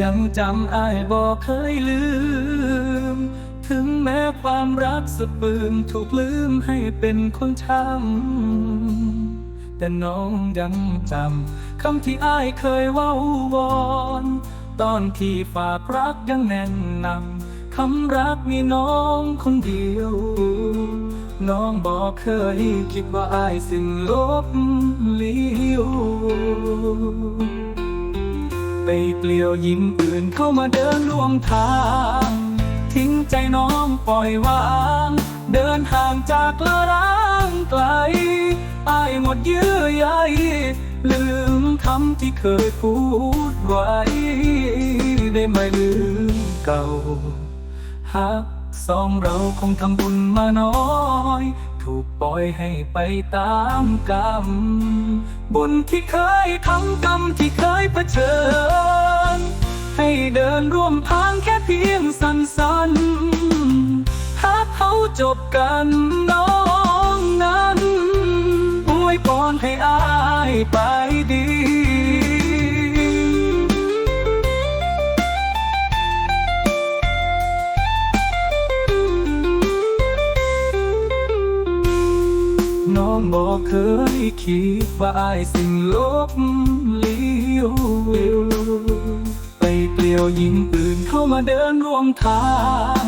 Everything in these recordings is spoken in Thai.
ยังจำอ้ายบอกเคยลืม ถึงแม้ความรักสะปืมถูกลืมให้เป็นคนช้ำแต่น้องยังจำคำที่อ้ายเคยเว้าวอนตอนที่ฝากรักยังแน่นหนำคำรักมีน้องคนเดียว น้องบอกเคยคิดว่าอายสิ่งลบเลี้ยว ไปเปลี่ยวยิ้มอื่นเข้ามาเดินร่วมทาง ทิ้งใจน้องปล่อยวาง เดินห่างจากละร้างไกลอายหมดเยื่อใยลืมคำที่เคยพูดไว้ ได้ไหมลืมเก่าหาก สองเราคงทำบุญมาน้อย ถูกปล่อยให้ไปตามกรรม บุญที่เคยทำกรรมที่เคยเผชิญ ให้เดินร่วมทางแค่เพียงสั้นๆหากเขาจบกันน้องนั้นอวยพรให้อายไปดี น้องบอกเคยคิดว่าอายสิ่งลบเลี้ยวไปเปลี่ยวยิงปืนเข้ามาเดินร่วมทาง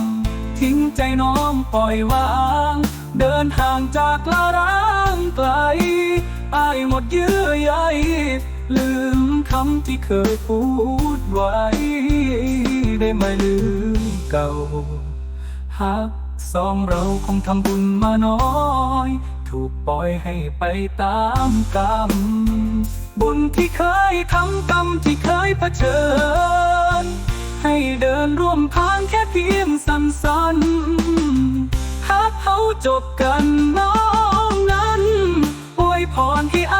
ทิ้งใจน้องปล่อยวาง เดินห่างจากละร้างไกลอายหมดเยื่อใยลืมคำที่เคยพูดไว้ ได้ไหมลืมเก่าหาก สองเราคงทำบุญมาน้อย ถูกปล่อยให้ไปตามกรรม บุญที่เคยทำกรรมที่เคยเผชิญ ให้เดินร่วมทางแค่เพียงสั้นๆหากเขาจบกันน้องนั้นอวยพรให้อา